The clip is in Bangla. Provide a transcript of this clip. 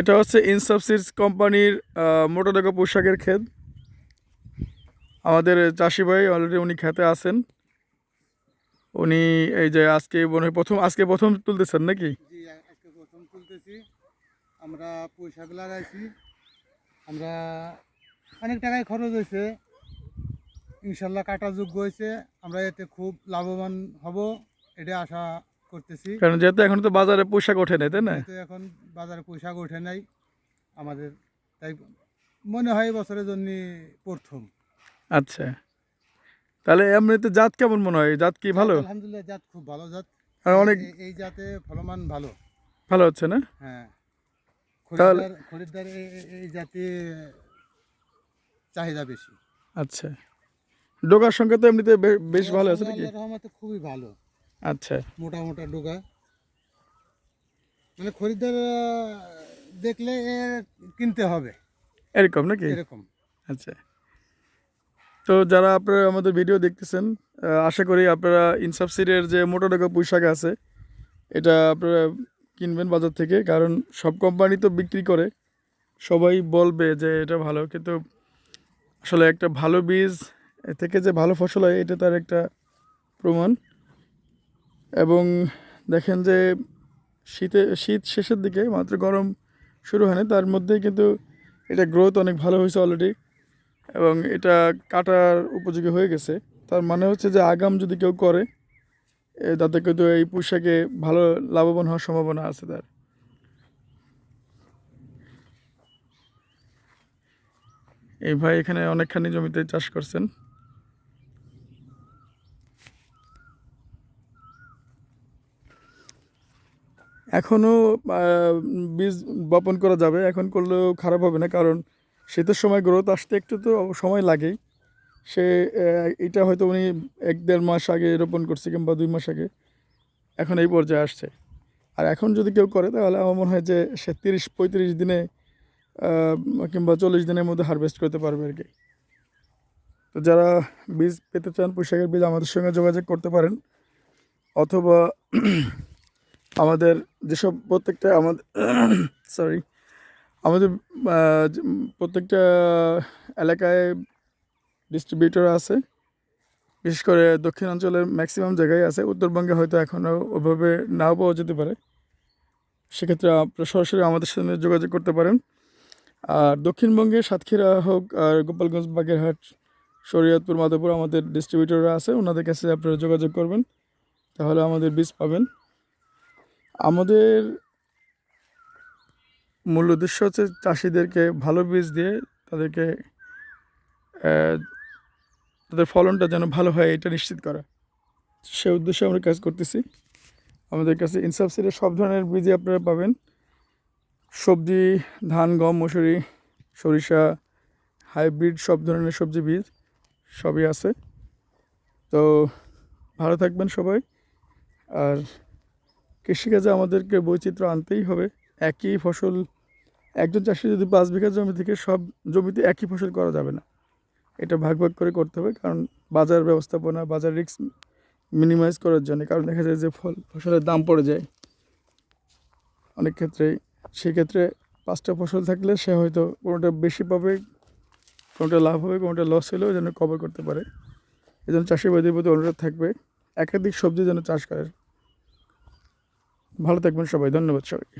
এটা হচ্ছে ইনসাবসিডস কোম্পানির মোটরডাকা পোশাকের ক্ষেত। আমাদের চাষি ভাই অলরেডি উনি খেতে আছেন। উনি এই যে আজকে মনে প্রথম, আজকে প্রথম তুলতেছেন নাকি? আজকে প্রথম তুলতেছি। আমরা পোশাক লাগাইছি। আমরা অনেক টাকায় খরচ হয়েছে। ইনশাল্লাহ কাটা যোগ্য হয়েছে। আমরা এতে খুব লাভবান হব। এটা আশা করতেছি। কারণ যেহেতু এখন তো বাজারে পোশাক ওঠে না তাই না? এখন বাজারে পোশাক ওঠে নাই আমাদের তাই মনে হয় বছরের জন্য প্রথম। আচ্ছা। তাহলে এমনিতে জাত কেমন মনে হয়? জাত কি ভালো? আলহামদুলিল্লাহ জাত খুব ভালো জাত। আর অনেক এই- জাতে ফলমান ভালো। ভালো হচ্ছে না? হ্যাঁ। খরিদ্দার এই জাতে চাহিদা বেশি। আচ্ছা। ডোকার সংখ্যা তো এমনিতে বেশ ভালো আছে নাকি? রহমতে খুবই ভালো। আচ্ছা। মোটা মোটা ডোকা মানে খরিদ্দার দেখলে কিনতে হবে। এরকম নাকি? এরকম। আচ্ছা। তো যারা আপনারা আমাদের ভিডিও দেখতেছেন আশা করি আপনারা ইনসাবসিডের যে মোটা টাকা পোশাক আছে এটা আপনারা কিনবেন বাজার থেকে কারণ সব কোম্পানি তো বিক্রি করে। সবাই বলবে যে এটা ভালো কিন্তু আসলে একটা ভালো বীজ থেকে যে ভালো ফসল হয় এটা তার একটা প্রমাণ। এবং দেখেন যে শীতে, শীত শেষের দিকে মাত্র গরম শুরু হয়নি, তার মধ্যেই কিন্তু এটা গ্রোথ অনেক ভালো হয়েছে অলরেডি এবং এটা কাটার উপযোগী হয়ে গেছে। তার মানে হচ্ছে যে আগাম যদি কেউ করে তাতে কিন্তু এই পোশাকে ভালো লাভবান হওয়ার সম্ভাবনা আছে তার। এই ভাই এখানে অনেকখানি জমিতে চাষ করছেন। এখনও বীজ বপন করা যাবে। এখন করলেও খারাপ হবে না, কারণ শীতের সময় গ্রোথ আসতে একটু তো সময় লাগেই। সে এটা হয়তো উনি এক দেড় মাস আগে রোপণ করছে কিংবা দুই মাস আগে। এখন এই পর্যায়ে আসছে। আর এখন যদি কেউ করে, তাহলে আমার মনে হয় যে সে তিরিশ, পঁয়ত্রিশ দিনে কিংবা চল্লিশ দিনের মধ্যে হারভেস্ট করতে পারবে আর কি। তো যারা বীজ পেতে চান পোশাকের বীজ আমাদের সঙ্গে যোগাযোগ করতে পারেন। অথবা আমাদের যেসব প্রত্যেকটা আমাদের সরি আমাদের প্রত্যেকটা এলাকায় ডিস্ট্রিবিউটর আছে। বিশেষ করে দক্ষিণাঞ্চলের ম্যাক্সিমাম জায়গায় আছে। উত্তরবঙ্গে হয়তো এখনও ওভাবে নাও পাওয়া যেতে পারে। সেক্ষেত্রে আপনারা সরাসরি আমাদের সঙ্গে যোগাযোগ করতে পারেন। আর দক্ষিণবঙ্গে সাতক্ষীরা হোক আর গোপালগঞ্জ, বাগেরহাট, শরীয়তপুর, মাধবপুর আমাদের ডিস্ট্রিবিউটররা আছে। ওনাদের কাছে আপনারা যোগাযোগ করবেন। তাহলে আমাদের বীজ পাবেন। আমাদের মূল উদ্দেশ্য হচ্ছে চাষিদেরকে ভালো বীজ দিয়ে তাদেরকে তাদের ফলনটা যেন ভালো হয়, এটা নিশ্চিত করা। সে উদ্দেশ্যে আমরা কাজ করতেছি। আমাদের কাছে ইনসাবসিডের সব ধরনের বীজই আপনারা পাবেন। সবজি, ধান, গম, মসুরি, সরিষা, হাইব্রিড সব ধরনের সবজি বীজ সবই আছে। তো ভালো থাকবেন সবাই। আর কৃষিকাজে আমাদেরকে বৈচিত্র্য আনতেই হবে। একই ফসল, একজন চাষি যদি পাঁচ বিঘা জমি থেকে সব জমিতে একই ফসল করা যাবে না, এটা ভাগ ভাগ করে করতে হবে। কারণ বাজার ব্যবস্থাপনা, বাজার রিস্ক মিনিমাইজ করার জন্য, কারণ দেখা যায় যে ফল, ফসলের দাম পড়ে যায়। অনেক ক্ষেত্রেই সেক্ষেত্রে পাঁচটা ফসল থাকলে সে হয়তো কোনোটা বেশি পাবে, কোনোটা লাভ হবে, কোনোটা লস হলেও যেন কভার করতে পারে। এই জন্য চাষিবাদীর প্রতি অনুরোধ থাকবে, একাধিক সবজি যেন চাষ করে। ভালো থাকবেন সবাই ধন্যবাদ সবাইকে।